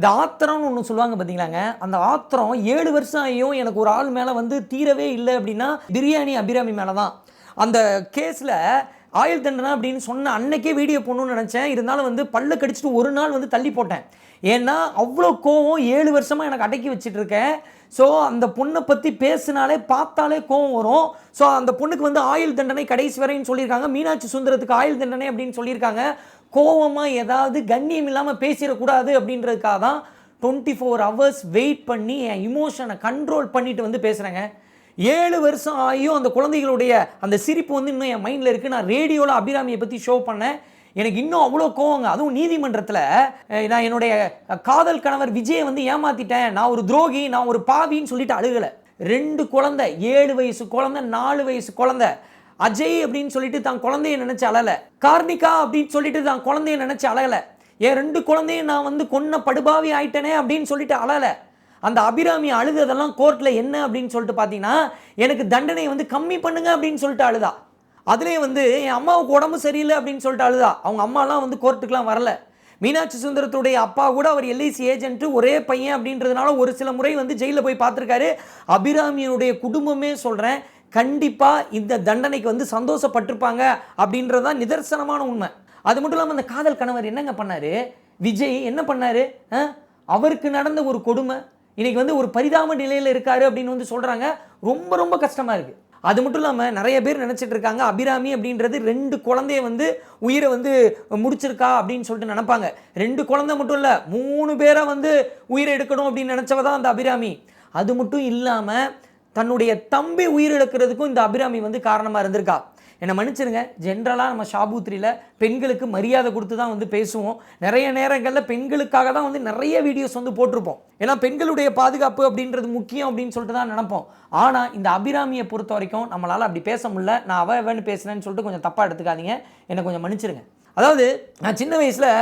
இந்த ஆத்திரம்னு ஒன்று சொல்லுவாங்க பார்த்தீங்களாங்க அந்த ஆத்திரம் ஏழு வருஷம் ஆகியும் எனக்கு ஒரு ஆள் மேலே வந்து தீரவே இல்லை அப்படின்னா பிரியாணி அபிராமி மேலே தான் அந்த கேஸில் ஆயுள் தண்டனை அப்படின்னு சொன்ன அன்னைக்கே வீடியோ போடணும்னு நினச்சேன். இருந்தாலும் வந்து பல்ல கடிச்சிட்டு ஒரு நாள் வந்து தள்ளி போட்டேன். ஏன்னா அவ்வளோ கோவம் ஏழு வருஷமாக எனக்கு அடக்கி வச்சிட்டு இருக்கேன். ஸோ அந்த பொண்ணை பற்றி பேசினாலே பார்த்தாலே கோவம் வரும். ஸோ அந்த பொண்ணுக்கு வந்து ஆயுள் தண்டனை கடைசி வரைன்னு சொல்லியிருக்காங்க. மீனாட்சி சுந்தரத்துக்கு ஆயுள் தண்டனை அப்படின்னு சொல்லியிருக்காங்க. கோவமாக ஏதாவது கண்ணியம் இல்லாமல் பேசிடக்கூடாது அப்படின்றதுக்காக தான் டுவெண்ட்டி ஃபோர் ஹவர்ஸ் வெயிட் பண்ணி என் இமோஷனை கண்ட்ரோல் பண்ணிட்டு வந்து பேசுகிறேங்க ஏழு வருஷம் ஆகியும் அந்த குழந்தைகளுடைய அந்த சிரிப்பு வந்து இன்னும் என் மைண்டில் இருக்குது நான் ரேடியோவில் அபிராமியை பற்றி ஷோ பண்ணேன். எனக்கு இன்னும் அவ்வளோ கோவங்க. அதுவும் நீதிமன்றத்தில் நான் என்னுடைய காதல் கணவர் விஜயை வந்து ஏமாத்திட்டேன். நான் ஒரு துரோகி நான் ஒரு பாவின்னு சொல்லிட்டு அழுகலை. ரெண்டு குழந்தை ஏழு வயசு குழந்தை நாலு வயசு குழந்தை. அஜய் அப்படின்னு சொல்லிட்டு தான் குழந்தைய நினைச்சு அழல. கார்னிகா அப்படின்னு சொல்லிட்டு தான் குழந்தைய நினைச்சு அழல. என் ரெண்டு குழந்தையும் நான் வந்து கொன்ன படுபாவி ஆயிட்டனே அப்படின்னு சொல்லிட்டு அழல. அந்த அபிராமி அழுததெல்லாம் கோர்ட்டில் என்ன அப்படின்னு சொல்லிட்டு பார்த்தீங்கன்னா எனக்கு தண்டனை வந்து கம்மி பண்ணுங்க அப்படின்னு சொல்லிட்டு அழுதா. அதுலேயே வந்து என் அம்மாவுக்கு உடம்பு சரியில்லை அப்படின்னு சொல்லிட்டு அழுதா. அவங்க அம்மாலாம் வந்து கோர்ட்டுக்கெலாம் வரல. மீனாட்சி சுந்தரத்துடைய அப்பா கூட அவர் எல்ஐசி ஏஜென்ட் ஒரே பையன் அப்படின்றதுனால ஒரு சில முறை வந்து ஜெயிலில் போய் பார்த்துருக்காரு. அபிராமியினுடைய குடும்பமே சொல்கிறேன் கண்டிப்பாக இந்த தண்டனைக்கு வந்து சந்தோஷப்பட்டிருப்பாங்க அப்படின்றது தான் நிதர்சனமான உண்மை. அது மட்டும் இல்லாமல் அந்த காதல் கணவர் என்னங்க பண்ணாரு? விஜய் என்ன பண்ணாரு? அவருக்கு நடந்த ஒரு கொடுமை இன்றைக்கி வந்து ஒரு பரிதாப நிலையில் இருக்காரு அப்படின்னு வந்து சொல்கிறாங்க ரொம்ப ரொம்ப கஷ்டமாக இருக்குது அது மட்டும் இல்லாமல் நிறைய பேர் நினச்சிட்டு இருக்காங்க அபிராமி அப்படின்றது ரெண்டு குழந்தைய வந்து உயிரை வந்து முடிச்சிருக்கா அப்படின்னு சொல்லிட்டு நினப்பாங்க. ரெண்டு குழந்தை மட்டும் இல்லை மூணு பேரை வந்து உயிரை எடுக்கணும் அப்படின்னு நினச்சவ தான் அந்த அபிராமி. அது மட்டும் இல்லாமல் தன்னுடைய தம்பி உயிரிழக்கிறதுக்கும் இந்த அபிராமி வந்து காரணமாக இருந்திருக்கா? என்னை மன்னிச்சிருங்க ஜென்ரலாக நம்ம ஷாபூத்ரியில் பெண்களுக்கு மரியாதை கொடுத்து தான் வந்து பேசுவோம். நிறைய நேரங்களில் பெண்களுக்காக தான் வந்து நிறைய வீடியோஸ் வந்து போட்டிருப்போம். ஏன்னா பெண்களுடைய பாதுகாப்பு அப்படின்றது முக்கியம் அப்படின்னு சொல்லிட்டு தான் நினைப்போம். ஆனால் இந்த அபிராமியை பொறுத்த வரைக்கும் நம்மளால் அப்படி பேச முடியல. நான் அவ எவன்னு பேசுனேன்னு சொல்லிட்டு கொஞ்சம் தப்பாக எடுத்துக்காதீங்க. என்னை கொஞ்சம் மன்னிச்சிருங்க. அதாவது நான் சின்ன வயசில்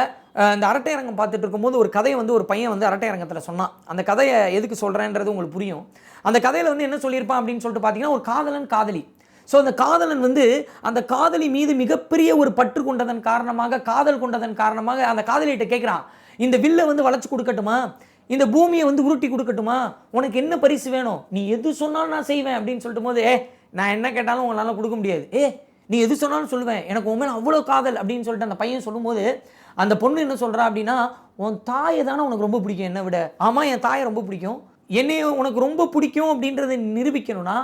இந்த அரட்டை அரங்கம் பார்த்துட்டு இருக்கும்போது ஒரு கதையை வந்து ஒரு பையன் வந்து அரட்டை அரங்கத்தில் சொன்னான். அந்த கதையை எதுக்கு சொல்கிறேன்றது உங்களுக்கு புரியும். அந்த கதையில் வந்து என்ன சொல்லியிருப்பான் அப்படின்னு சொல்லிட்டு பார்த்தீங்கன்னா ஒரு காதலன் காதலி. ஸோ அந்த காதலன் வந்து அந்த காதலி மீது மிகப்பெரிய ஒரு பற்று கொண்டதன் காரணமாக காதல் கொண்டதன் காரணமாக அந்த காதலிகிட்ட கேட்குறான் இந்த வில்லை வந்து வளைச்சு கொடுக்கட்டுமா? இந்த பூமியை வந்து உருட்டி கொடுக்கட்டுமா? உனக்கு என்ன பரிசு வேணும்? நீ எது சொன்னாலும் நான் செய்வேன் அப்படின்னு சொல்லிட்டு போது ஏ நான் என்ன கேட்டாலும் உங்களால் கொடுக்க முடியாது. ஏ நீ எது சொன்னாலும் சொல்லுவேன். எனக்கு உண்மையில அவ்வளோ காதல் அப்படின்னு சொல்லிட்டு அந்த பையன் சொல்லும்போது அந்த பொண்ணு என்ன சொல்கிறா அப்படின்னா உன் தாயை தானே உனக்கு ரொம்ப பிடிக்கும் என்னை விட. ஆமாம் என் தாயை ரொம்ப பிடிக்கும். என்னைய உனக்கு ரொம்ப பிடிக்கும் அப்படின்றத நிரூபிக்கணும்னா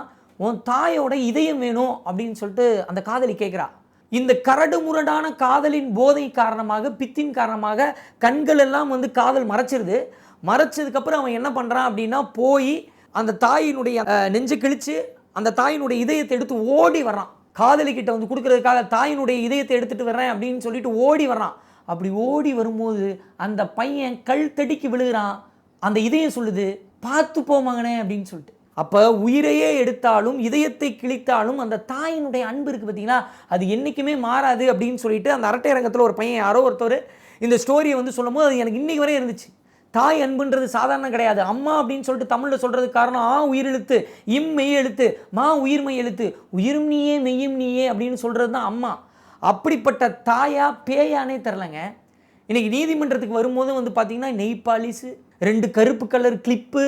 உன் தாயோட இதயம் வேணும் அப்படின்னு சொல்லிட்டு அந்த காதலி கேட்குறா இந்த கரடு முரடான காதலின் போதை காரணமாக பித்தின் காரணமாக கண்கள் எல்லாம் வந்து காதல் மறைச்சிருது. மறைச்சதுக்கப்புறம் அவன் என்ன பண்ணுறான் அப்படின்னா போய் அந்த தாயினுடைய நெஞ்சு கிழித்து கிழிச்சு அந்த தாயினுடைய இதயத்தை எடுத்து ஓடி வர்றான். காதலிக்கிட்ட வந்து கொடுக்கறதுக்காக தாயினுடைய இதயத்தை எடுத்துகிட்டு வர்றேன் அப்படின்னு சொல்லிட்டு ஓடி வர்றான். அப்படி ஓடி வரும்போது அந்த பையன் கல் தடிக்கு விழுகிறான். அந்த இதயம் சொல்லுது பார்த்து போ மகனே அப்படின்னு சொல்லிட்டு. அப்போ உயிரையே எடுத்தாலும் இதயத்தை கிழித்தாலும் அந்த தாயினுடைய அன்பு இருக்குது பார்த்தீங்களா? அது என்றைக்குமே மாறாது அப்படின்னு சொல்லிட்டு அந்த அரட்டை அரங்கத்தில் ஒரு பையன் யாரோ ஒருத்தர் இந்த ஸ்டோரியை வந்து சொல்லும் போது அது எனக்கு இன்றைக்கு வரை இருந்துச்சு. தாய் அன்புன்றது சாதாரணம் கிடையாது. அம்மா அப்படின்னு சொல்லிட்டு தமிழில் சொல்கிறதுக்கு காரணம் ஆ உயிரெழுத்து இம் மெய் எழுத்து மா உயிர்மெய் எழுத்து. உயிரும் நீயே மெய்யும் நீயே அப்படின்னு சொல்கிறது தான் அம்மா. அப்படிப்பட்ட தாயா பேயானே தெரிலங்க. இன்னைக்கு நீதிமன்றத்துக்கு வரும்போது வந்து பார்த்தீங்கன்னா நெய் பாலிஸு ரெண்டு கருப்பு கலர் கிளிப்பு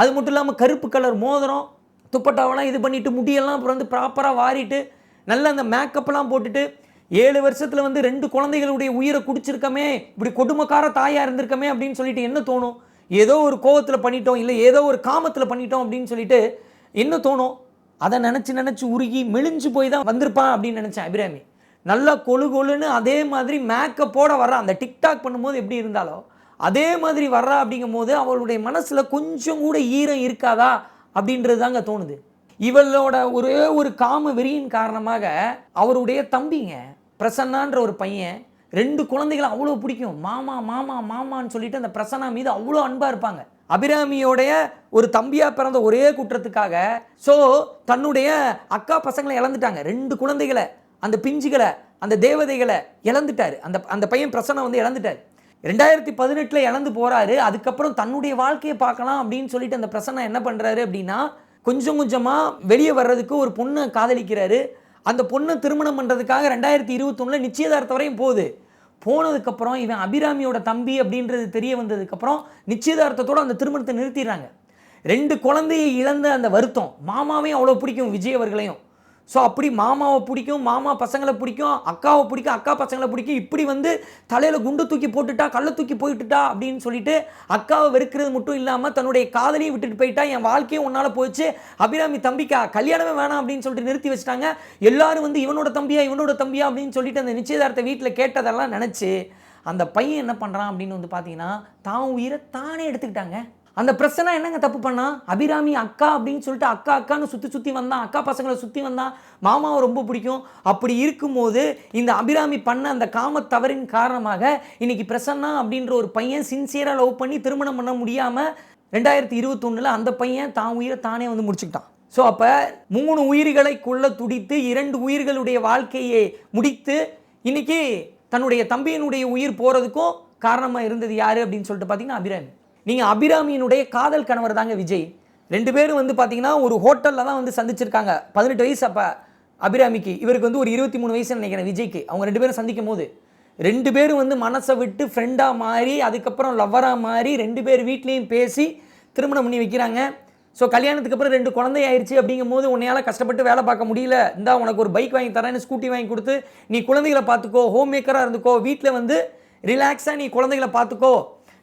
அது மட்டும் இல்லாமல் கருப்பு கலர் மோதிரம் துப்பட்டாவெல்லாம் இது பண்ணிட்டு முடியெல்லாம் அப்புறம் வந்து ப்ராப்பராக வாரிட்டு நல்ல அந்த மேக்கப்லாம் போட்டுட்டு ஏழு வருஷத்தில் வந்து ரெண்டு குழந்தைகளுடைய உயிரை குடிச்சிருக்கமே இப்படி கொடுமைக்கார தாயாக இருந்திருக்கமே அப்படின்னு சொல்லிட்டு என்ன தோணும்? ஏதோ ஒரு கோவத்தில் பண்ணிட்டோம் இல்லை ஏதோ ஒரு காமத்தில் பண்ணிட்டோம் அப்படின்னு சொல்லிட்டு என்ன தோணும்? அதை நினச்சி நினச்சி உருகி மெலிஞ்சு போய் தான் வந்திருப்பான் அப்படின்னு நினச்சேன் அபிராமி. நல்லா கொழு கொழுன்னு அதே மாதிரி மேக்கப்போட வர்றா. அந்த டிக்டாக் பண்ணும்போது எப்படி இருந்தாலோ அதே மாதிரி வர்றா அப்படிங்கும் போது அவளுடைய மனசில் கொஞ்சம் கூட ஈரம் இருக்காதா அப்படின்றது தாங்க தோணுது. இவளோட ஒரே ஒரு காம வெறியின் காரணமாக அவருடைய தம்பிங்க பிரசன்னான்ற ஒரு பையன் ரெண்டு குழந்தைகளை அவ்வளோ பிடிக்கும். மாமா மாமா மாமான்னு சொல்லிட்டு அந்த பிரசன்னா மீது அவ்வளோ அன்பாக இருப்பாங்க. அபிராமியோடைய ஒரு தம்பியா பிறந்த ஒரே குற்றத்துக்காக ஸோ தன்னுடைய அக்கா பசங்களை இழந்துட்டாங்க. ரெண்டு குழந்தைகளை அந்த பிஞ்சுகளை அந்த தேவதைகளை இழந்துட்டாரு. அந்த அந்த பையன் பிரசனை வந்து இழந்துட்டார். ரெண்டாயிரத்தி பதினெட்டில் இழந்து போகிறாரு அதுக்கப்புறம் தன்னுடைய வாழ்க்கையை பார்க்கலாம் அப்படின்னு சொல்லிட்டு அந்த பிரசனை என்ன பண்ணுறாரு அப்படின்னா கொஞ்சம் கொஞ்சமாக வெளியே வர்றதுக்கு ஒரு பொண்ணை காதலிக்கிறாரு. அந்த பொண்ணை திருமணம் பண்ணுறதுக்காக ரெண்டாயிரத்தி இருபத்தொன்னில் நிச்சயதார்த்த வரையும் போகுது. போனதுக்கப்புறம் இவன் அபிராமியோட தம்பி அப்படின்றது தெரிய வந்ததுக்கப்புறம் நிச்சயதார்த்தத்தோடு அந்த திருமணத்தை நிறுத்திடுறாங்க. ரெண்டு குழந்தையை இழந்த அந்த வருத்தம் மாமாவையும் அவ்வளோ பிடிக்கும் விஜய் அவர்களையும். ஸோ அப்படி மாமாவை பிடிக்கும் மாமா பசங்களை பிடிக்கும் அக்காவை பிடிக்கும் அக்கா பசங்களை பிடிக்கும். இப்படி வந்து தலையில் குண்டு தூக்கி போட்டுட்டா கள்ள தூக்கி போயிட்டுட்டா அப்படின்னு சொல்லிட்டு அக்காவை வெறுக்கிறது மட்டும் இல்லாமல் தன்னுடைய காதலையும் விட்டுட்டு போயிட்டா. என் வாழ்க்கையும் உன்னால் போச்சு. அபிராமி தம்பிக்கா கல்யாணமே வேணாம் அப்படின்னு சொல்லிட்டு நிறுத்தி வச்சுட்டாங்க. எல்லாரும் வந்து இவனோட தம்பியா இவனோட தம்பியா அப்படின்னு சொல்லிட்டு அந்த நிச்சயதார்த்த வீட்டில் கேட்டதெல்லாம் நினச்சி அந்த பையன் என்ன பண்ணுறான் அப்படின்னு வந்து பார்த்தீங்கன்னா தான் உயிரை தானே எடுத்துக்கிட்டாங்க. அந்த பிரச்சனை என்னங்க தப்பு பண்ணா? அபிராமி அக்கா அப்படின்னு சொல்லிட்டு அக்கா அக்கான்னு சுற்றி சுற்றி வந்தான் அக்கா பசங்களை சுற்றி வந்தான் மாமாவை ரொம்ப பிடிக்கும். அப்படி இருக்கும்போது இந்த அபிராமி பண்ண அந்த காம தவறின் காரணமாக இன்னைக்கு பிரசன்னா அப்படின்ற ஒரு பையன் சின்சியராக லவ் பண்ணி திருமணம் பண்ண முடியாமல் ரெண்டாயிரத்தி இருபத்தொன்னில் அந்த பையன் தான் உயிரை தானே வந்து முடிச்சுக்கிட்டான். ஸோ அப்போ மூணு உயிர்களை கொள்ள துடித்து இரண்டு உயிர்களுடைய வாழ்க்கையை முடித்து இன்னைக்கு தன்னுடைய தம்பியினுடைய உயிர் போகிறதுக்கும் காரணமாக இருந்தது யார் அப்படின்னு சொல்லிட்டு பார்த்தீங்கன்னா அபிராமி. நீங்கள் அபிராமியினுடைய காதல் கணவர் தாங்க விஜய். ரெண்டு பேரும் வந்து பார்த்தீங்கன்னா ஒரு ஹோட்டலில் தான் வந்து சந்திச்சிருக்காங்க. பதினெட்டு வயசு அப்போ அபிராமிக்கு. இவருக்கு வந்து ஒரு இருபத்தி மூணு வயசு நினைக்கிறேன் விஜய்க்கு. அவங்க ரெண்டு பேரும் சந்திக்கும் போது. ரெண்டு பேரும் வந்து மனசை விட்டு ஃப்ரெண்டாக மாறி அதுக்கப்புறம் லவ்வராக மாறி ரெண்டு பேர் வீட்லேயும் பேசி திருமணம் பண்ணி வைக்கிறாங்க. ஸோ கல்யாணத்துக்கு அப்புறம் ரெண்டு குழந்தை ஆயிடுச்சு அப்படிங்கும் போது உன்னையால் கஷ்டப்பட்டு வேலை பார்க்க முடியல. இந்தா உனக்கு ஒரு பைக் வாங்கி தரேன்னு ஸ்கூட்டி வாங்கி கொடுத்து நீ குழந்தைகளை பார்த்துக்கோ ஹோம் மேக்கராக இருந்துக்கோ வீட்டில் வந்து ரிலாக்ஸாக நீ குழந்தைகளை பார்த்துக்கோ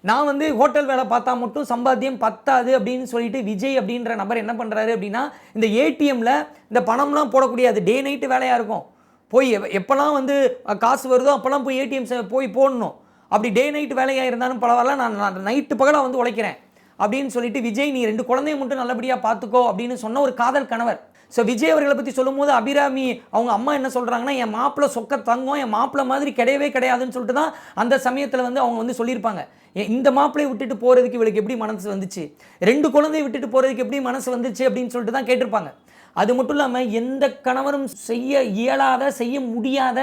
நான் வந்து ஹோட்டல் வேலை பார்த்தா மட்டும் சம்பாத்தியம் பத்தாது அப்படின்னு சொல்லிட்டு விஜய் அப்படின்ற நபர் என்ன பண்ணுறாரு அப்படின்னா இந்த ஏடிஎம்மில் இந்த பணம்லாம் போடக்கூடிய அது டே நைட்டு வேலையாக இருக்கும். போய் எவ- எப்போல்லாம் வந்து காசு வருதோ அப்போல்லாம் போய் ஏடிஎம் போய் போடணும். அப்படி டே நைட் வேலையாக இருந்தாலும் பரவாயில்ல நான் நான் நைட்டு பகலாக வந்து உழைக்கிறேன் அப்படின்னு சொல்லிட்டு விஜய் நீ ரெண்டு குழந்தைய மட்டும் நல்லபடியாக பார்த்துக்கோ அப்படின்னு சொன்ன ஒரு காதல் கணவர். ஸோ விஜய் அவர்களை பற்றி சொல்லும்போது அபிராமி அவங்க அம்மா என்ன சொல்கிறாங்கன்னா என் மாப்பிள்ளை சொக்க தங்கம் என் மாப்பிள்ளை மாதிரி கிடையவே கிடையாதுன்னு சொல்லிட்டு தான் அந்த சமயத்தில் வந்து அவங்க வந்து சொல்லியிருப்பாங்க. இந்த மாப்பிள்ளையை விட்டுட்டு போகிறதுக்கு இவளுக்கு எப்படி மனசு வந்துச்சு? ரெண்டு குழந்தையை விட்டுட்டு போகிறதுக்கு எப்படி மனசு வந்துச்சு? அப்படின்னு சொல்லிட்டு தான் கேட்டிருப்பாங்க. அது மட்டும் இல்லாமல் எந்த கணவரும் செய்ய இயலாத செய்ய முடியாத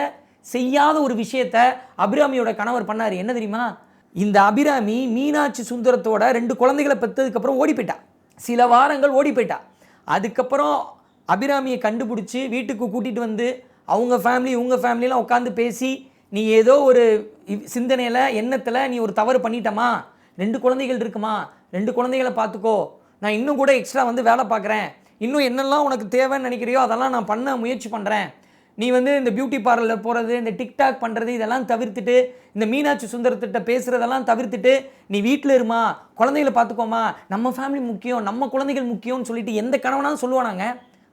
செய்யாத ஒரு விஷயத்த அபிராமியோட கணவர் பண்ணார். என்ன தெரியுமா? இந்த அபிராமி மீனாட்சி சுந்தரத்தோட ரெண்டு குழந்தைகளை பெற்றதுக்கப்புறம் ஓடி போயிட்டா. சில வாரங்கள் ஓடி போயிட்டா. அதுக்கப்புறம் அபிராமியை கண்டுபிடிச்சி வீட்டுக்கு கூட்டிகிட்டு வந்து அவங்க ஃபேமிலி உங்கள் ஃபேமிலியெலாம் உட்காந்து பேசி நீ ஏதோ ஒரு சிந்தனையில் எண்ணத்தில் நீ ஒரு தவறு பண்ணிட்டமா? ரெண்டு குழந்தைகள் இருக்குமா? ரெண்டு குழந்தைகளை பார்த்துக்கோ. நான் இன்னும் கூட எக்ஸ்ட்ரா வந்து வேலை பார்க்குறேன். இன்னும் என்னெல்லாம் உனக்கு தேவைன்னு நினைக்கிறியோ அதெல்லாம் நான் பண்ண முயற்சி பண்ணுறேன் நீ வந்து இந்த பியூட்டி பார்லரில் போகிறது இந்த டிக்டாக் பண்ணுறது இதெல்லாம் தவிர்த்துட்டு இந்த மீனாட்சி சுந்தரத்திட்ட பேசுகிறதெல்லாம் தவிர்த்துட்டு நீ வீட்டில் இருமா? குழந்தைகளை பார்த்துக்கோமா? நம்ம ஃபேமிலி முக்கியம் நம்ம குழந்தைகள் முக்கியம்னு சொல்லிட்டு எந்த கணவனாலும் சொல்லுவானாங்க?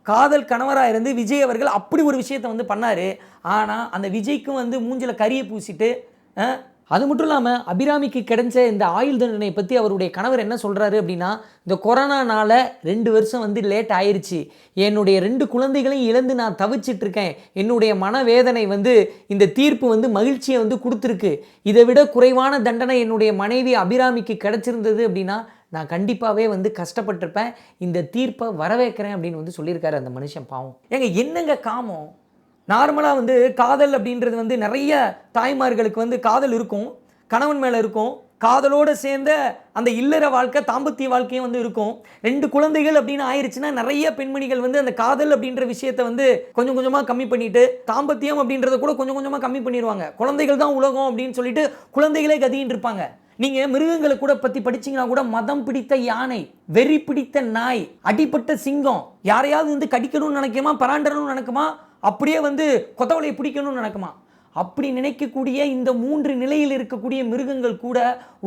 காதல் கணவராக இருந்து விஜய் அவர்கள் அப்படி ஒரு விஷயத்தை வந்து பண்ணார். ஆனால் அந்த விஜய்க்கும் வந்து மூஞ்சில் கறியை பூசிட்டு அது மட்டும் இல்லாமல் அபிராமிக்கு கிடைச்ச இந்த ஆயுள் தண்டனை பற்றி அவருடைய கணவர் என்ன சொல்கிறாரு அப்படின்னா இந்த கொரோனானால் ரெண்டு வருஷம் வந்து லேட் ஆயிடுச்சு என்னுடைய ரெண்டு குழந்தைகளையும் இழந்து நான் தவிச்சிட்டு இருக்கேன். என்னுடைய மனவேதனை வந்து இந்த தீர்ப்பு வந்து மகிழ்ச்சியை வந்து கொடுத்துருக்கு. இதை விட குறைவான தண்டனை என்னுடைய மனைவி அபிராமிக்கு கிடச்சிருந்தது அப்படின்னா நான் கண்டிப்பாகவே வந்து கஷ்டப்பட்டிருப்பேன். இந்த தீர்ப்பை வரவேற்கிறேன் அப்படின்னு வந்து சொல்லியிருக்காரு அந்த மனுஷன் பாவம். ஏங்க என்னங்க காமம்? நார்மலாக வந்து காதல் அப்படின்றது வந்து நிறைய தாய்மார்களுக்கு வந்து காதல் இருக்கும். கணவன் மேலே இருக்கும். காதலோடு சேர்ந்த அந்த இல்லற வாழ்க்கை தாம்பத்திய வாழ்க்கையும் வந்து இருக்கும். ரெண்டு குழந்தைகள் அப்படின்னு ஆயிடுச்சுன்னா நிறைய பெண்மணிகள் வந்து அந்த காதல் அப்படின்ற விஷயத்தை வந்து கொஞ்சம் கொஞ்சமாக கம்மி பண்ணிட்டு தாம்பத்தியம் அப்படின்றத கூட கொஞ்சம் கொஞ்சமாக கம்மி பண்ணிடுவாங்க. குழந்தைகள் தான் உலகம் அப்படின்னு சொல்லிட்டு குழந்தைகளே கதின்னு இருப்பாங்க. நீங்கள் மிருகங்களை கூட பற்றி படிச்சீங்கன்னா கூட மதம் பிடித்த யானை வெறி பிடித்த நாய் அடிப்பட்ட சிங்கம் யாரையாவது வந்து கடிக்கணும்னு நினைக்குமா பராண்டணும்னு நினைக்குமா அப்படியே வந்து கொத்தவளையை பிடிக்கணும்னு நினைக்குமா? அப்படி நினைக்கக்கூடிய இந்த மூன்று நிலையில் இருக்கக்கூடிய மிருகங்கள் கூட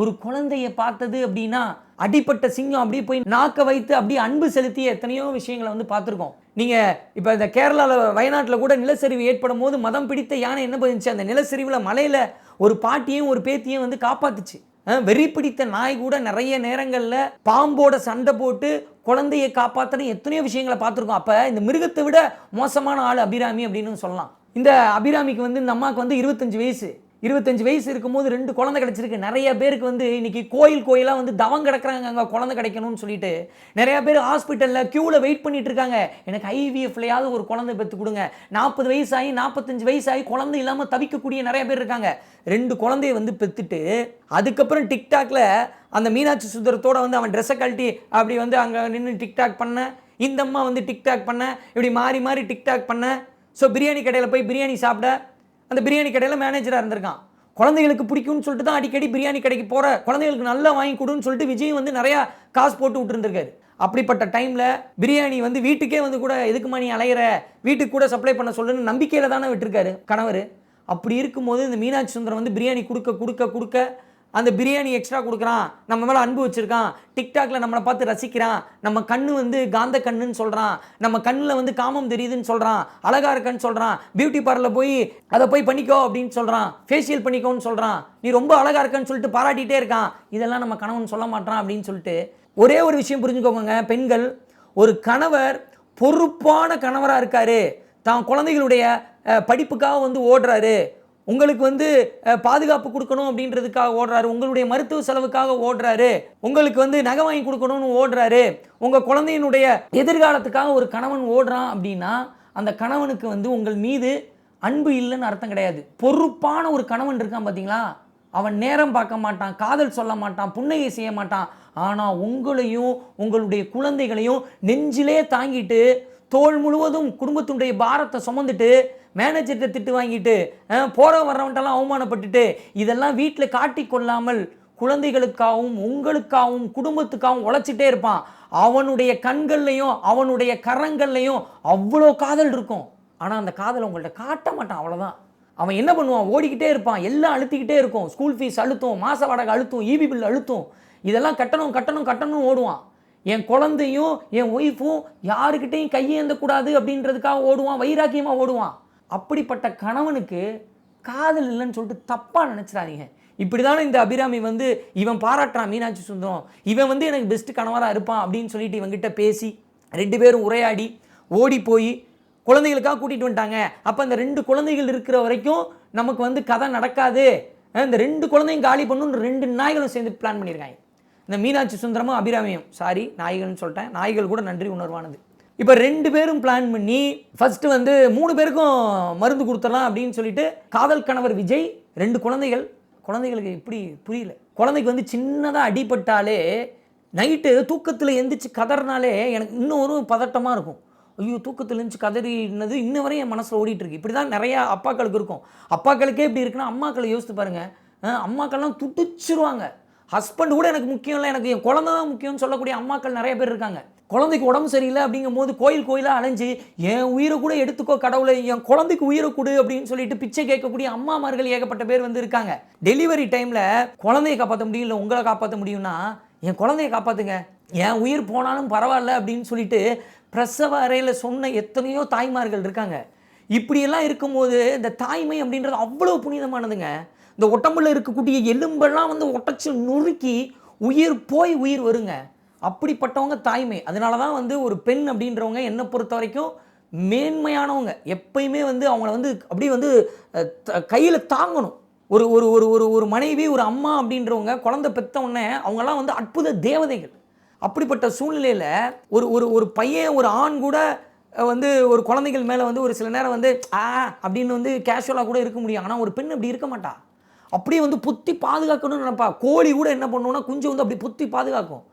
ஒரு குழந்தையை பார்த்தது அப்படின்னா அடிப்பட்ட சிங்கம் அப்படியே போய் நாக்க வைத்து அப்படியே அன்பு செலுத்திய எத்தனையோ விஷயங்களை வந்து பார்த்துருக்கோம். நீங்கள் இப்போ இந்த கேரளாவில் வயநாட்டில் கூட நிலச்சரிவு ஏற்படும் போது மதம் பிடித்த யானை என்ன பண்ணுச்சு அந்த நிலச்சரிவில் மலையில் ஒரு பாட்டியும் ஒரு பேத்தியும் வந்து காப்பாத்துச்சு. வெறி பிடித்த நாய் கூட நிறைய நேரங்களில் பாம்போட சண்டை போட்டு குழந்தையை காப்பாற்றின எத்தனையோ விஷயங்களை பார்த்துருக்கோம். அப்போ இந்த மிருகத்தை விட மோசமான ஆள் அபிராமி அப்படின்னு சொல்லலாம். இந்த அபிராமிக்கு வந்து இந்த அம்மாவுக்கு வந்து இருபத்தஞ்சு வயசு. இருபத்தஞ்சு வயசு இருக்கும்போது ரெண்டு குழந்தை கிடச்சிருக்கு. நிறைய பேருக்கு வந்து இன்றைக்கி கோயில் கோயிலாக வந்து தவம் கிடக்குறாங்க அங்கே குழந்தை கிடைக்கணும்னு சொல்லிட்டு. நிறையா பேர் ஹாஸ்பிட்டலில் க்யூவில் வெயிட் பண்ணிட்டு இருக்காங்க. எனக்கு ஐவிஎஃப்லையாவது ஒரு குழந்தை பெற்று கொடுங்க. நாற்பது வயசாகி நாற்பத்தஞ்சு வயசாகி குழந்தை இல்லாமல் தவிக்கக்கூடிய நிறைய பேர் இருக்காங்க. ரெண்டு குழந்தைய வந்து பெற்றுட்டு அதுக்கப்புறம் டிக்டாக்ல அந்த மீனாட்சி சுந்தரத்தோட வந்து அவன் ட்ரெஸ்ஸை கழட்டி அப்படி வந்து அங்கே நின்று டிக்டாக் பண்ண இந்த அம்மா வந்து டிக்டாக் பண்ண இப்படி மாறி மாறி டிக்டாக் பண்ண. ஸோ பிரியாணி கடையில் போய் பிரியாணி சாப்பிட அந்த பிரியாணி கடையில் மேனேஜராக இருந்திருக்கான். குழந்தைகளுக்கு பிடிக்கும்னு சொல்லிட்டு தான் அடிக்கடி பிரியாணி கடைக்கு போகிற குழந்தைகளுக்கு நல்லா வாங்கி கொடுன்னு சொல்லிட்டு விஜய் வந்து நிறையா காசு போட்டு விட்டுருந்துருக்காரு. அப்படிப்பட்ட டைமில் பிரியாணி வந்து வீட்டுக்கே வந்து கூட எதுக்குமா நீ அலையிற? வீட்டுக்கு கூட சப்ளை பண்ண சொல்லுன்னு நம்பிக்கையில் தானே விட்டுருக்காரு கணவர். அப்படி இருக்கும்போது இந்த மீனாட்சி சுந்தரம் வந்து பிரியாணி கொடுக்க கொடுக்க கொடுக்க அந்த பிரியாணி எக்ஸ்ட்ரா கொடுக்குறான். நம்ம மேலே அன்பு வச்சுருக்கான். டிக்டாக்ல நம்மளை பார்த்து ரசிக்கிறான். நம்ம கண்ணு வந்து காந்த கண்ணுன்னு சொல்கிறான் நம்ம கண்ணில் வந்து காமம் தெரியுதுன்னு சொல்கிறான் அழகாக இருக்கன்னு சொல்கிறான் பியூட்டி பார்லரில் போய் அதை போய் பண்ணிக்கோ அப்படின்னு சொல்கிறான் ஃபேஷியல் பண்ணிக்கோன்னு சொல்கிறான் நீ ரொம்ப அழகாக இருக்கன்னு சொல்லிட்டு பாராட்டிகிட்டே இருக்கான். இதெல்லாம் நம்ம கணவன் சொல்ல மாட்டான் அப்படின்னு சொல்லிட்டு ஒரே ஒரு விஷயம் புரிஞ்சுக்கோங்க பெண்கள் ஒரு கணவர் பொறுப்பான கணவராக இருக்காரு. தான் குழந்தைகளுடைய படிப்புக்காக வந்து ஓடுறாரு. உங்களுக்கு வந்து பாதுகாப்பு கொடுக்கணும் அப்படின்றதுக்காக ஓடுறாரு. உங்களுடைய மருத்துவ செலவுக்காக ஓடுறாரு. உங்களுக்கு வந்து நகை வாங்கி கொடுக்கணும்னு ஓடுறாரு. உங்கள் குழந்தையினுடைய எதிர்காலத்துக்காக ஒரு கணவன் ஓடுறான் அப்படின்னா அந்த கணவனுக்கு வந்து உங்கள் மீது அன்பு இல்லைன்னு அர்த்தம் கிடையாது. பொறுப்பான ஒரு கணவன் இருக்கான் பார்த்தீங்களா அவன் நேரம் பார்க்க மாட்டான் காதல் சொல்ல மாட்டான் புன்னகை செய்ய மாட்டான். ஆனால் உங்களையும் உங்களுடைய குழந்தைகளையும் நெஞ்சிலே தாங்கிட்டு தோள் முழுவதும் குடும்பத்தினுடைய பாரத்தை சுமந்துட்டு மேனேஜர்கிட்ட திட்டு வாங்கிட்டு அஹ், போற வர்றவன்ட்டெல்லாம் அவமானப்பட்டுட்டு இதெல்லாம் வீட்டில் காட்டி கொள்ளாமல் குழந்தைகளுக்காகவும் உங்களுக்காகவும் குடும்பத்துக்காகவும் உழைச்சிட்டே இருப்பான். அவனுடைய கண்கள்லையும் அவனுடைய கரங்கள்லையும் அவ்வளோ காதல் இருக்கும். ஆனால் அந்த காதலை உங்கள்கிட்ட காட்ட மாட்டான் அவ்வளோதான் அவன் என்ன பண்ணுவான்? ஓடிக்கிட்டே இருப்பான். எல்லாம் அழுத்திக்கிட்டே இருக்கும். ஸ்கூல் ஃபீஸ் அழுத்தும் மாச வாடகை அழுத்தும் ஈபி பில் அழுத்தும். இதெல்லாம் கட்டணும் கட்டணும் கட்டணும் ஓடுவான். என் குழந்தையும் என் ஒய்ஃபும் யாருக்கிட்டையும் கையேந்தக்கூடாது அப்படின்றதுக்காக ஓடுவான் வைராக்கியமாக ஓடுவான். அப்படிப்பட்ட கணவனுக்கு காதல் இல்லைன்னு சொல்லிட்டு தப்பாக நினச்சிடாதீங்க. இப்படி தானே இந்த அபிராமி வந்து இவன் பாராட்டுறான் மீனாட்சி சுந்தரம். இவன் வந்து எனக்கு பெஸ்ட் கணவராக இருப்பான் அப்படின்னு சொல்லிட்டு இவங்கிட்ட பேசி ரெண்டு பேரும் உரையாடி ஓடி போய் குழந்தைகளுக்காக கூட்டிகிட்டு வந்துட்டாங்க. அப்போ இந்த ரெண்டு குழந்தைகள் இருக்கிற வரைக்கும் நமக்கு வந்து கதை நடக்காது. இந்த ரெண்டு குழந்தையும் காலி பண்ணணும்னு ரெண்டு நாய்களும் சேர்ந்து பிளான் பண்ணியிருக்காங்க. இந்த மீனாட்சி சுந்தரமும் அபிராமியும். சாரி நாய்கள்னு சொல்லிட்டேன். நாய்கள் கூட நன்றி உணர்வானது. இப்போ ரெண்டு பேரும் பிளான் பண்ணி ஃபஸ்ட்டு வந்து மூணு பேருக்கும் மருந்து கொடுத்துடலாம் அப்படின்னு சொல்லிட்டு காதல் கணவர் விஜய் ரெண்டு குழந்தைகள். குழந்தைகளுக்கு எப்படி புரியல? குழந்தைக்கு வந்து சின்னதாக அடிபட்டாலே நைட்டு தூக்கத்தில் எந்திரிச்சு கதறினாலே எனக்கு இன்னும் ஒரு பதட்டமாக இருக்கும். ஐயோ தூக்கத்தில் இருந்துச்சு கதறினது இன்ன வரையும் என் மனசில் ஓடிட்டுருக்கு இப்படி தான் நிறையா அப்பாக்களுக்கு இருக்கும். அப்பாக்களுக்கே இப்படி இருக்குன்னா அம்மாக்களை யோசித்து பாருங்கள் அம்மாக்கள்லாம் துடிச்சிருவாங்க. ஹஸ்பண்ட் கூட எனக்கு முக்கியம் இல்லை எனக்கு என் குழந்தை தான் முக்கியம்னு சொல்லக்கூடிய அம்மாக்கள் நிறைய பேர் இருக்காங்க. குழந்தைக்கு உடம்பு சரியில்லை அப்படிங்கும் போது கோயில் கோயிலாக அலைஞ்சு என் உயிரை கூட எடுத்துக்கோ கடவுளை என் குழந்தைக்கு உயிரை கொடு அப்படின்னு சொல்லிட்டு பிச்சை கேட்கக்கூடிய அம்மாமார்கள் ஏகப்பட்ட பேர் வந்து இருக்காங்க. டெலிவரி டைமில் குழந்தையை காப்பாற்ற முடியும் இல்லை உங்களை காப்பாற்ற முடியும்னா என் குழந்தைய காப்பாற்றுங்க என் உயிர் போனாலும் பரவாயில்ல அப்படின்னு சொல்லிட்டு பிரசவ அறையில் சொன்ன எத்தனையோ தாய்மார்கள் இருக்காங்க. இப்படியெல்லாம் இருக்கும்போது இந்த தாய்மை அப்படின்றது அவ்வளோ புனிதமானதுங்க. இந்த உடம்புல இருக்கக்கூடிய எலும்பெல்லாம் வந்து உடச்சி நுறுக்கி உயிர் போய் உயிர் வருங்க. அப்படிப்பட்டவங்க தாய்மை. அதனால தான் வந்து ஒரு பெண் அப்படின்றவங்க என்னை பொறுத்த வரைக்கும் மேன்மையானவங்க. எப்பயுமே வந்து அவங்கள வந்து அப்படியே வந்து கையில் தாங்கணும். ஒரு ஒரு ஒரு ஒரு ஒரு மனைவி ஒரு அம்மா அப்படின்றவங்க குழந்தை பெத்த உடனே அவங்கெல்லாம் வந்து அற்புத தேவதைகள். அப்படிப்பட்ட சூழ்நிலையில் ஒரு ஒரு ஒரு பையன் ஒரு ஆண் கூட வந்து ஒரு குழந்தைகள் மேலே வந்து ஒரு சில நேரம் வந்து ஆ அப்படின்னு வந்து கேஷுவலாக கூட இருக்க முடியும். ஆனால் ஒரு பெண் அப்படி இருக்க மாட்டா. அப்படியே வந்து புத்தி பாதுகாக்கணும்னு நினைப்பா. கோழி கூட என்ன பண்ணுவோன்னா குஞ்சு வந்து அப்படி புத்தி பாதுகாக்கும்.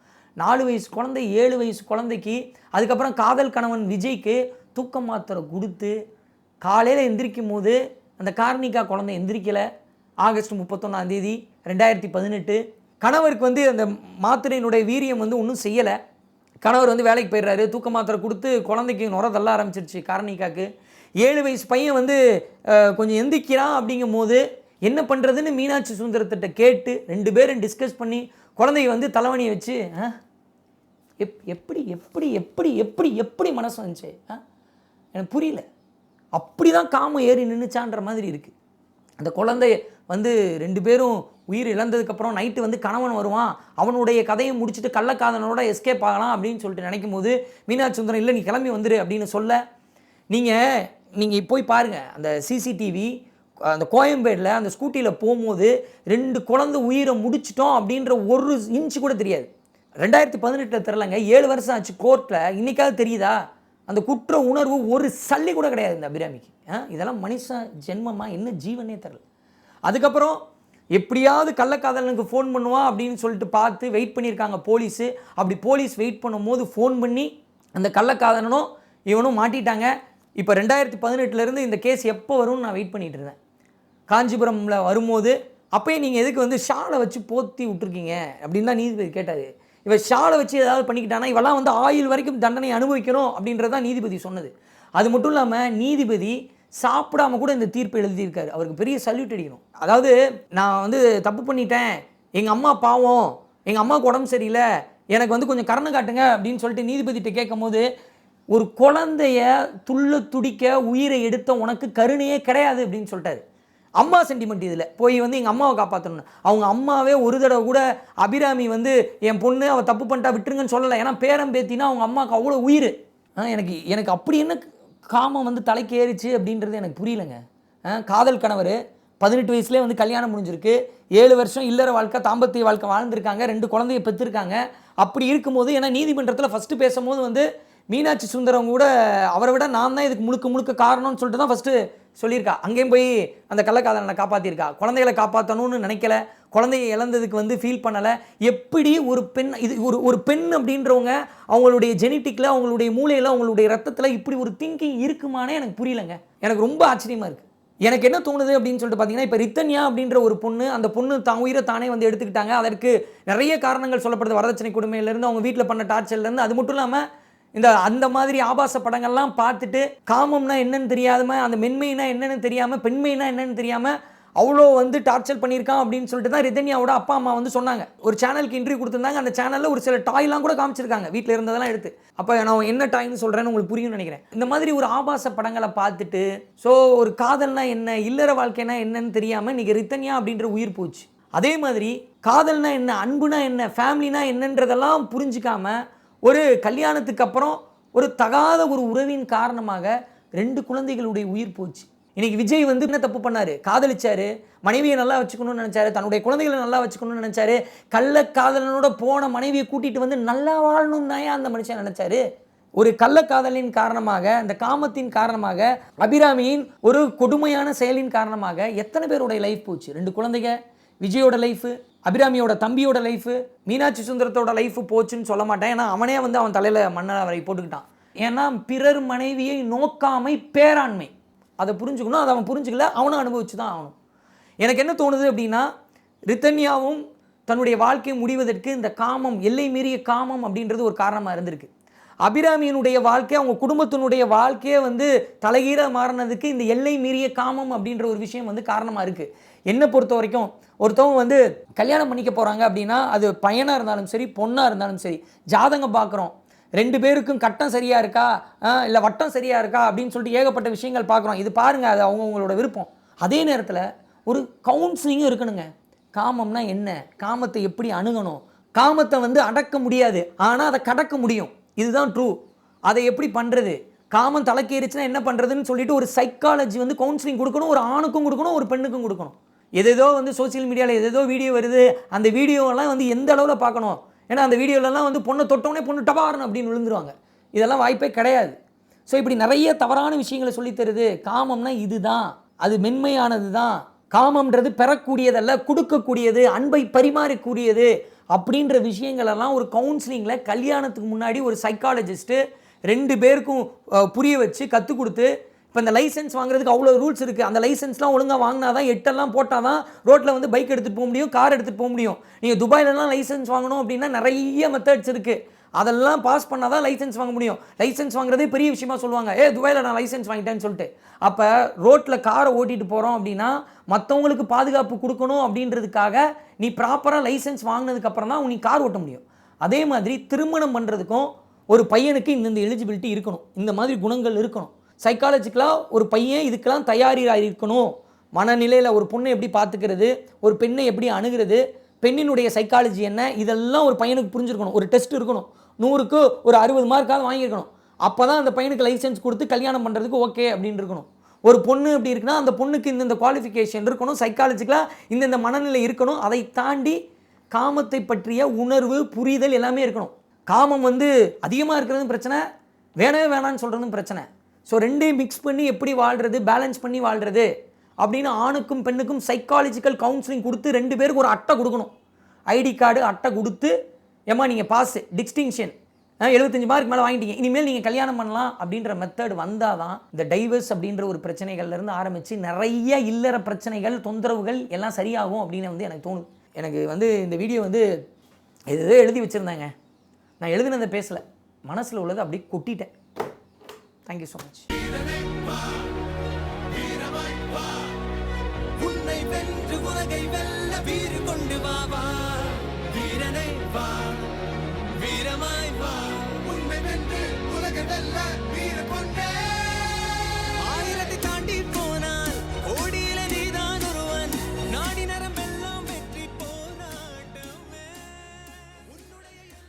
நாலு வயசு குழந்தை ஏழு வயசு குழந்தைக்கு அதுக்கப்புறம் காதல் கணவன் விஜய்க்கு தூக்க மாத்திரை கொடுத்து காலையில் எந்திரிக்கும் போது அந்த கார்னிகா குழந்தை எந்திரிக்கலை. ஆகஸ்ட் முப்பத்தொன்னாம் தேதி ரெண்டாயிரத்தி பதினெட்டு. கணவருக்கு வந்து அந்த மாத்திரையினுடைய வீரியம் வந்து ஒன்றும் செய்யலை. கணவர் வந்து வேலைக்கு போயிடுறாரு. தூக்க மாத்திரை கொடுத்து குழந்தைக்கு நுர தள்ள ஆரம்பிச்சிருச்சு காரணிக்காக்கு ஏழு வயசு பையன் வந்து கொஞ்சம் எந்திக்கிறான் அப்படிங்கும் போது என்ன பண்ணுறதுன்னு மீனாட்சி சுந்தரத்திட்ட கேட்டு ரெண்டு பேரும் டிஸ்கஸ் பண்ணி குழந்தைய வந்து தலைவணியை வச்சு ஆ? எப் எப்படி எப்படி எப்படி எப்படி எப்படி மனசு வந்துச்சு ஆ? எனக்கு புரியல. அப்படி தான் காமம் ஏறி நின்றுச்சான்ற மாதிரி இருக்குது அந்த குழந்தைய வந்து ரெண்டு பேரும் உயிர் இழந்ததுக்கப்புறம் நைட்டு வந்து கணவன் வருவான். அவனுடைய கதையை முடிச்சுட்டு கள்ளக்காதனோட எஸ்கேப் ஆகலாம் அப்படின்னு சொல்லிட்டு நினைக்கும் போது மீனாட்சி சுந்தரம் இல்லை நீ கிளம்பி வந்துரு அப்படின்னு சொல்ல நீங்கள் நீங்கள் போய் பாருங்கள் அந்த சிசிடிவி அந்த கோயம்பேடில் அந்த ஸ்கூட்டியில் போகும்போது ரெண்டு குழந்தை உயிரை முடிச்சிட்டோம் அப்படின்ற ஒரு இன்ச்சு கூட தெரியாது. ரெண்டாயிரத்தி பதினெட்டில் தெரிலங்க ஏழு வருஷம் ஆச்சு கோர்ட்டில் இன்றைக்காவது தெரியுதா? அந்த குற்ற உணர்வு ஒரு சல்லி கூட கிடையாது இந்த அபிராமிக்கு. இதெல்லாம் மனுஷன் ஜென்மமாக என்ன ஜீவனே தெரில அதுக்கப்புறம் எப்படியாவது கள்ளக்காதலனுக்கு ஃபோன் பண்ணுவான் அப்படின்னு சொல்லிட்டு பார்த்து வெயிட் பண்ணியிருக்காங்க போலீஸு. அப்படி போலீஸ் வெயிட் பண்ணும்போது ஃபோன் பண்ணி அந்த கள்ளக்காதலனும் இவனும் மாட்டிட்டாங்க. இப்போ ரெண்டாயிரத்தி பதினெட்டுலேருந்து இந்த கேஸ் எப்போ வரும்னு நான் வெயிட் பண்ணிகிட்டு இருந்தேன். காஞ்சிபுரமில் வரும்போது அப்போயே நீங்கள் எதுக்கு வந்து ஷாலை வச்சு போத்தி விட்டுருக்கீங்க? அப்படின்னு தான் நீதிபதி கேட்டார். இவர் ஷாலை வச்சு ஏதாவது பண்ணிக்கிட்டானா இவெல்லாம் வந்து ஆயுள் வரைக்கும் தண்டனை அனுபவிக்கணும் அப்படின்றது தான் நீதிபதி சொன்னது. அது மட்டும் இல்லாமல் நீதிபதி சாப்பிடாம கூட இந்த தீர்ப்பு எழுதியிருக்காரு. அவருக்கு பெரிய சல்யூட் அடிக்கணும். அதாவது நான் வந்து தப்பு பண்ணிட்டேன் எங்கள் அம்மா பாவம் எங்கள் அம்மாவுக்கு உடம்பு சரியில்லை எனக்கு வந்து கொஞ்சம் கருணை காட்டுங்க அப்படின்னு சொல்லிட்டு நீதிபதிகிட்ட கேட்கும்போது ஒரு குழந்தைய துள்ள துடிக்க உயிரை எடுத்த உனக்கு கருணையே கிடையாது அப்படின்னு சொல்லிட்டாரு. அம்மா சென்டிமெண்ட் இதில். போய் வந்து எங்கள் அம்மாவை காப்பாற்றணும் அவங்க அம்மாவே ஒரு தடவை கூட அபிராமி வந்து என் பொண்ணு அவள் தப்பு பண்ணிட்டா விட்டுருங்கன்னு சொல்லலை. ஏன்னா பேரம் பேத்தினா அவங்க அம்மாவுக்கு அவ்வளோ உயிர். ஆ, எனக்கு எனக்கு அப்படி என்ன காமம் வந்து தலைக்கு ஏறிச்சு அப்படின்றது எனக்கு புரியலங்க. ஆ, காதல் கணவர் பதினெட்டு வயசுலேயே வந்து கல்யாணம் முடிஞ்சிருக்கு. ஏழு வருஷம் இல்லற வாழ்க்கை தாம்பத்திய வாழ்க்கை வாழ்ந்திருக்காங்க. ரெண்டு குழந்தைய பெற்றிருக்காங்க அப்படி இருக்கும்போது ஏன்னா நீதிமன்றத்தில் ஃபஸ்ட்டு பேசும்போது வந்து மீனாட்சி சுந்தரம் கூட அவரை விட நான் தான் இதுக்கு முழுக்க முழுக்க காரணம்னு சொல்லிட்டு தான் ஃபஸ்ட்டு சொல்லியிருக்கா. அங்கேயும் போய் அந்த கள்ளக்காதலனை காப்பாற்றியிருக்கா குழந்தைகளை காப்பாற்றணும்னு நினைக்கல. குழந்தையை இழந்ததுக்கு வந்து ஃபீல் பண்ணலை. எப்படி ஒரு பெண் இது ஒரு ஒரு பெண் அப்படின்றவங்க அவங்களுடைய ஜெனட்டிக்கில் அவங்களுடைய மூளையில் அவங்களுடைய ரத்தத்தில் இப்படி ஒரு திங்கிங் இருக்குமானே எனக்கு புரியலங்க. எனக்கு ரொம்ப ஆச்சரியமாக இருக்குது எனக்கு என்ன தோணுது அப்படின்னு சொல்லிட்டு பார்த்தீங்கன்னா இப்போ ரித்தன்யா அப்படின்ற ஒரு பொண்ணு அந்த பொண்ணு தான் உயிரை தானே வந்து எடுத்துக்கிட்டாங்க. அதற்கு நிறைய காரணங்கள் சொல்லப்படுது. வரதட்சணை கொடுமையிலேருந்து அவங்க வீட்டில் பண்ண டார்ச்சர்லேருந்து அது மட்டும் இல்லாமல் இந்த அந்த மாதிரி ஆபாச படங்கள்லாம் பார்த்துட்டு காமம்னா என்னன்னு தெரியாம அந்த மென்மைனா என்னன்னு தெரியாமல் பெண்மைனா என்னன்னு தெரியாமல் அவ்வளோ வந்து டார்ச்சர் பண்ணியிருக்கான் அப்படின்னு சொல்லிட்டு தான் ரிதன்யாவோட அப்பா அம்மா வந்து சொன்னாங்க. ஒரு சேனலுக்கு இன்டர்வியூ கொடுத்துருந்தாங்க. அந்த சேனலில் ஒரு சில டாய்லாம் கூட காமிச்சிருக்காங்க. வீட்டில் இருந்ததெல்லாம் எடுத்து. அப்போ நான் என்ன டாய்னு சொல்கிறேன்னு உங்களுக்கு புரியும்னு நினைக்கிறேன். இந்த மாதிரி ஒரு ஆபாச படங்களை பார்த்துட்டு ஸோ ஒரு காதல்னா என்ன இல்லற வாழ்க்கைனா என்னன்னு தெரியாமல் இன்னைக்கு ரித்தன்யா அப்படின்ற உயிர் போச்சு. அதே மாதிரி காதல்னா என்ன அன்புனா என்ன ஃபேமிலினா என்னன்றதெல்லாம் புரிஞ்சிக்காமல் ஒரு கல்யாணத்துக்கு அப்புறம் ஒரு தகாத ஒரு உறவின் காரணமாக ரெண்டு குழந்தைகளுடைய உயிர் போச்சு. இன்னைக்கு விஜய் வந்து என்ன தப்பு பண்ணாரு? காதலிச்சாரு. மனைவியை நல்லா வச்சுக்கணும்னு நினைச்சாரு. தன்னுடைய குழந்தைகளை நல்லா வச்சுக்கணும்னு நினைச்சாரு. கள்ளக்காதலனோட போன மனைவியை கூட்டிட்டு வந்து நல்லா வாழணும் தான் அந்த மனுஷன் நினைச்சாரு? ஒரு கள்ளக்காதலின் காரணமாக அந்த காமத்தின் காரணமாக அபிராமியின் ஒரு கொடுமையான செயலின் காரணமாக எத்தனை பேருடைய லைஃப் போச்சு? ரெண்டு குழந்தைங்க விஜயோட லைஃபு அபிராமியோட தம்பியோட லைஃபு மீனாட்சி சுந்தரத்தோட லைஃபு போச்சுன்னு சொல்ல மாட்டேன். ஏன்னா அவனே வந்து அவன் தலையில் மன்னர் வரை போட்டுக்கிட்டான். ஏன்னா பிறர் மனைவியை நோக்காமை பேராண்மை. அதை புரிஞ்சுக்கணும். அதை அவன் புரிஞ்சுக்கல அவனும் அனுபவிச்சு தான் ஆகணும். எனக்கு என்ன தோணுது அப்படின்னா ரித்தன்யாவும் தன்னுடைய வாழ்க்கை முடிவதற்கு இந்த காமம் எல்லை மீறிய காமம் அப்படின்றது ஒரு காரணமாக இருந்திருக்கு. அபிராமியினுடைய வாழ்க்கை அவங்க குடும்பத்தினுடைய வாழ்க்கையே வந்து தலைகீழ மாறினதுக்கு இந்த எல்லை மீறிய காமம் அப்படின்ற ஒரு விஷயம் வந்து காரணமாக இருக்குது என்னை பொறுத்த வரைக்கும் ஒருத்தவங்க வந்து கல்யாணம் பண்ணிக்க போகிறாங்க அப்படின்னா அது பையனாக இருந்தாலும் சரி பொண்ணாக இருந்தாலும் சரி ஜாதகம் பார்க்குறோம். ரெண்டு பேருக்கும் கட்டம் சரியாக இருக்கா? இல்லை வட்டம் சரியாக இருக்கா? அப்படின்னு சொல்லிட்டு ஏகப்பட்ட விஷயங்கள் பார்க்குறோம். இது பாருங்கள் அது அவங்கவுங்களோட விருப்பம். அதே நேரத்தில் ஒரு கவுன்சிலிங்கும் இருக்கணுங்க. காமம்னா என்ன? காமத்தை எப்படி அணுகணும்? காமத்தை வந்து அடக்க முடியாது. ஆனால் அதை கடக்க முடியும். இதுதான் ட்ரூ அதை எப்படி பண்ணுறது காமம் தலைக்கேறிச்சுன்னா என்ன பண்ணுறதுன்னு சொல்லிட்டு ஒரு சைக்காலஜி வந்து கவுன்சிலிங் கொடுக்கணும் ஒரு ஆணுக்கும் கொடுக்கணும் ஒரு பெண்ணுக்கும் கொடுக்கணும். எதேதோ வந்து சோஷியல் மீடியாவில் எதேதோ வீடியோ வருது அந்த வீடியோவெல்லாம் வந்து எந்த அளவில் பார்க்கணும்? ஏன்னா அந்த வீடியோலலாம் வந்து பொண்ணை தொட்டோன்னே பொண்ணு டபாரணும் அப்படின்னு விழுந்துருவாங்க. இதெல்லாம் வாய்ப்பே கிடையாது. ஸோ இப்படி நிறைய தவறான விஷயங்களை சொல்லித் தருது. காமம்னா இதுதான். அது மென்மையானது தான் காமம்ன்றது பெறக்கூடியதல்ல கொடுக்கக்கூடியது அன்பை பரிமாறக்கூடியது அப்படின்ற விஷயங்களெல்லாம் ஒரு கவுன்சிலிங்கில் கல்யாணத்துக்கு முன்னாடி ஒரு சைக்காலஜிஸ்ட்டு ரெண்டு பேருக்கும் புரிய வச்சு கற்றுக் கொடுத்து இப்போ இந்த லைசென்ஸ் வாங்குறதுக்கு அவ்வளோ ரூல்ஸ் இருக்குது அந்த லைசென்ஸ்லாம் ஒழுங்காக வாங்கினா தான் எட்டெல்லாம் போட்டால் தான் ரோட்டில் வந்து பைக் எடுத்துகிட்டு போக முடியும் கார் எடுத்துகிட்டு போக முடியும். நீங்கள் துபாயிலலாம் லைசென்ஸ் வாங்கணும் அப்படின்னா நிறைய மெத்தட்ஸ் இருக்குது அதெல்லாம் பாஸ் பண்ணால் தான் லைசென்ஸ் வாங்க முடியும். லைசென்ஸ் வாங்குறதே பெரிய விஷயமா சொல்லுவாங்க. ஏ துபாயில் நான் லைசென்ஸ் வாங்கிட்டேன்னு சொல்லிட்டு. அப்போ ரோட்டில் காரை ஓட்டிகிட்டு போகிறோம் அப்படின்னா மற்றவங்களுக்கு பாதுகாப்பு கொடுக்கணும் அப்படின்றதுக்காக நீ ப்ராப்பராக லைசென்ஸ் வாங்கினதுக்கப்புறம் தான் நீ கார் ஓட்ட முடியும். அதே மாதிரி திருமணம் பண்ணுறதுக்கும் ஒரு பையனுக்கு இந்தந்த எலிஜிபிலிட்டி இருக்கணும். இந்த மாதிரி குணங்கள் இருக்கணும். சைக்காலஜிக்கலாக ஒரு பையன் இதுக்கெல்லாம் தயாரியாக இருக்கணும் மனநிலையில் ஒரு பொண்ணை எப்படி பார்த்துக்கிறது? ஒரு பெண்ணை எப்படி அணுகிறது? பெண்ணினுடைய சைக்காலஜி என்ன? இதெல்லாம் ஒரு பையனுக்கு புரிஞ்சிருக்கணும். ஒரு டெஸ்ட் இருக்கணும். நூறுக்கு ஒரு அறுபது மார்க்காவது வாங்கியிருக்கணும். அப்போ தான் அந்த பையனுக்கு லைசென்ஸ் கொடுத்து கல்யாணம் பண்ணுறதுக்கு ஓகே அப்படின்னு இருக்கணும். ஒரு பொண்ணு எப்படி இருக்குன்னா அந்த பொண்ணுக்கு இந்தந்த குவாலிஃபிகேஷன் இருக்கணும். சைக்காலஜிக்கலாக இந்தந்த மனநிலை இருக்கணும். அதை தாண்டி காமத்தை பற்றிய உணர்வு புரிதல் எல்லாமே இருக்கணும். காமம் வந்து அதிகமாக இருக்கிறதும் பிரச்சனை வேணவே வேணான்னு சொல்கிறதும் பிரச்சனை. ஸோ ரெண்டையும் மிக்ஸ் பண்ணி எப்படி வாழ்கிறது பேலன்ஸ் பண்ணி வாழ்கிறது அப்படின்னு ஆணுக்கும் பெண்ணுக்கும் சைக்காலஜிக்கல் கவுன்சிலிங் கொடுத்து ரெண்டு பேருக்கு ஒரு அட்டை கொடுக்கணும். ஐடி கார்டு அட்டை கொடுத்து ஏம்மா நீங்கள் பாஸு டிஸ்டிங்ஷன் எழுபத்தஞ்சு மார்க் மேலே வாங்கிட்டீங்க. இனிமேல் நீங்கள் கல்யாணம் பண்ணலாம் அப்படின்ற மெத்தட் வந்தால் தான் இந்த டைவர்ஸ் அப்படின்ற ஒரு பிரச்சனைகள்லேருந்து ஆரம்பித்து நிறைய இல்லற பிரச்சனைகள் தொந்தரவுகள் எல்லாம் சரியாகும் அப்படின்னு வந்து எனக்கு தோணுது. எனக்கு வந்து இந்த வீடியோ வந்து எதோ எழுதி வச்சுருந்தேங்க. நான் எழுதுனதை பேசலை. மனசில் உள்ளதை அப்படியே கொட்டிட்டேன். தேங்க்யூ ஸோ மச் உன்னை வென்று உலகை வெல்ல வீறு கொண்டு வாவா வீரனை வா வீரமாய் வா உண்மை வென்று உலகை வெல்ல வீறு கொண்டே